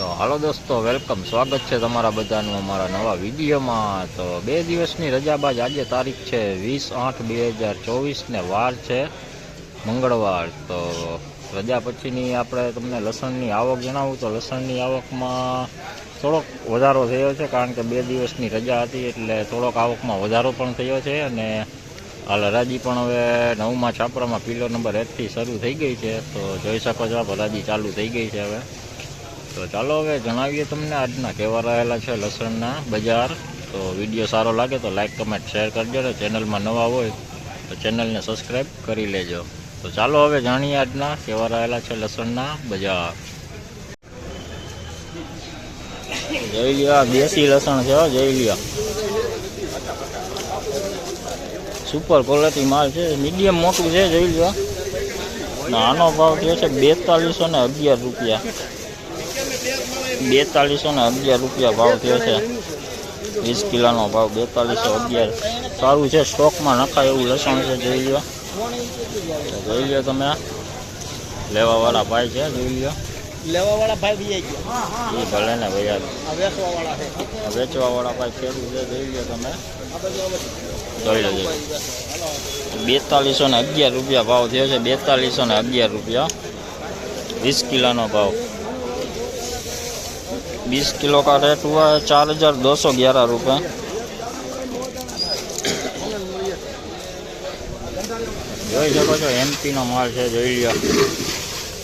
તો હાલો દોસ્તો, વેલકમ. સ્વાગત છે તમારા બધાનું અમારા નવા વિડીયોમાં. તો બે દિવસની રજા બાદ આજે તારીખ છે વીસ આઠ બે હજાર ચોવીસને વાર છે મંગળવાર. તો રજા પછીની આપણે તમને લસણની આવક જણાવું. તો લસણની આવકમાં થોડોક વધારો થયો છે, કારણ કે બે દિવસની રજા હતી એટલે થોડોક આવકમાં વધારો પણ થયો છે અને હાલ હરાજી પણ હવે નવમા છાપરામાં પિલર નંબર એકથી શરૂ થઈ ગઈ છે. તો જોઈ શકો છો હરાજી ચાલુ થઈ ગઈ છે હવે. તો ચાલો હવે જણાવીએ તમને આજના કેવા રહેલા છે લસણના બજાર. તો વીડિયો સારો લાગે તો લાઇક કમેન્ટ, શેર કરજો ને ચેનલમાં નવા હોય તો ચેનલને સબસ્ક્રાઈબ કરી લેજો. તો ચાલો હવે જાણીએ આજના કેવા રહેલા છે લસણના બજાર. જોઈ લ્યો દેશી લસણ છે જઈ લ્યો. સુપર ક્વોલિટી માલ છે મીડિયમ મોટું છે, જોઈ લ્યો. આનો ભાવ જે છે બેતાલીસો ને અગિયાર રૂપિયા. બેતાલીસો ને અગિયાર રૂપિયા ભાવ થયો છે. વીસ કિલોનો ભાવ બેતાલીસો અગિયાર. સારું છે સ્ટોકમાં નખાય એવું લસણ છે જોઈ લો જોઈ લો તમે. લેવાવાળા ભાઈ છે જોઈ લો લેવા વાળા ભાઈ ગયા. એ ભલે ને ભાઈ છે. વેચવાવાળા ભાઈ ખેડૂત છે જોઈ લો તમે. જોઈ લેજો. બેતાલીસો ને અગિયાર રૂપિયા ભાવ થયો છે બેતાલીસો ને અગિયાર રૂપિયા. વીસ કિલોનો ભાવ. बीस किलो का रेट हुआ है चार हजार दो सौ ग्यारह रुपये જોઈ શકો છો એમપી નો માલ છે જોઈ લ્યો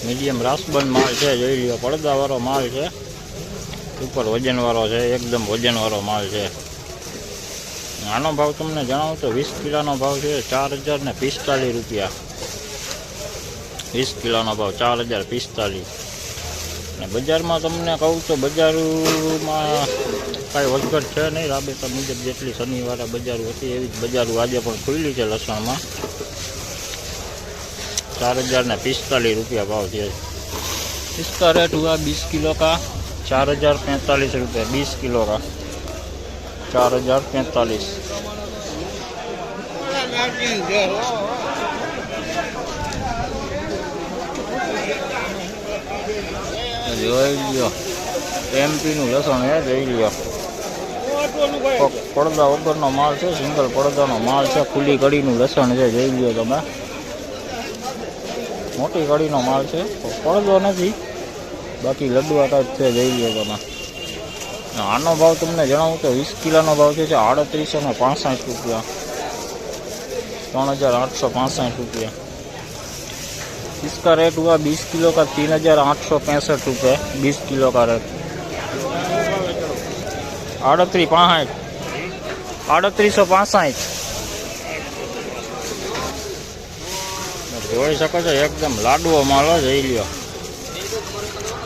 મીડિયમ રાસબંધ માલ છે જોઈ લ્યો પડદાવાળો માલ છે ઉપર વજનવાળો છે એકદમ વજનવાળો માલ છે આનો ભાવ તમને જણાવું તો વીસ કિલોનો ભાવ છે ચાર હજાર ને પિસ્તાલીસ રૂપિયા વીસ કિલોનો ભાવ ચાર હજાર પિસ્તાલીસ અને બજારમાં તમને કહું તો બજારોમાં કાંઈ વધઘટ છે નહીં રાબેતા મુજબ જેટલી શનિવારે બજારો હતી એવી જ બજારો આજે પણ ખુલ્લી છે લસણમાં चार हजार ने पिस्तालीस रुपया भाव दिया इसका रेट हुआ बीस किलो का चार हजार पैंतालीस रुपये बीस किलो का चार हजार पैंतालीस જોઈ લ્યો. એમપીનું લસણ એ જોઈ લ્યો. પડદા વગરનો માલ છે, સિંગલ પડદાનો માલ છે, ખુલ્લી કડીનું લસણ છે, જોઈ લ્યો તમે. મોટી કડીનો માલ છે પડદો નથી. બાકી લડવા ટાઈપ છે, જોઈ લ્યો તમે. આનો ભાવ તમને જણાવું તો વીસ કિલોનો ભાવ છે આડત્રીસો ને પાંસઠ રૂપિયા. ત્રણ હજાર આઠસો પાંસઠ રૂપિયા. इसका रेट हुआ बीस किलो का तीन हजार आठ सौ पैंसठ रुपये बीस किलो का रेट आड़तरी पासठ आड़तरीसो पासठ જોઈ શકો છો એકદમ લાડવો માલ હો, જોઈ લ્યો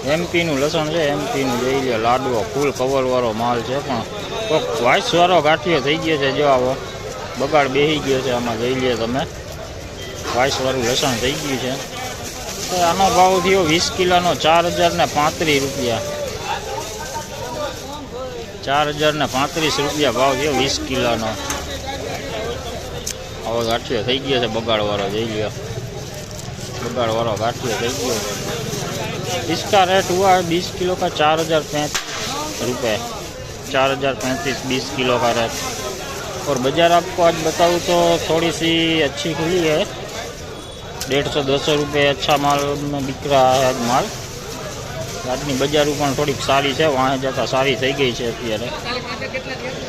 એમપીનું લસણ છે એમપીનું જોઈ લ્યો લાડવો ફૂલ કવરવાળો માલ છે પણ કોઈક વાઇસવાળો ગાંઠિયો થઈ ગયો છે જો આવો બગાડ બેસી ગયો છે આમાં જોઈ લ્યો તમે વાઇસવાળું લસણ થઈ ગયું છે તો આનો ભાવ થયો વીસ કિલોનો ચાર હજાર ને પાંત્રીસ રૂપિયા ચાર હજાર ને પાંત્રીસ રૂપિયા ભાવ થયો વીસ કિલોનો હવે ગાંઠિયો થઈ ગયો છે બગાડવાળો જોઈ લ્યો बगाड़ गाठिया થઈ ગયો इसका रेट हुआ है बीस किलो का चार हजार पैंतीस रुपये चार हजार पैंतीस बीस किलो का रेट और बाज़ार आपको आज बताऊँ तो थोड़ी सी अच्छी खुली है डेढ़ सौ दो सौ रुपये अच्छा माल में बिक रहा है आज माल આજની બજારો પણ થોડીક સારી છે વાંહે જતાં સારી થઈ ગઈ છે અત્યારે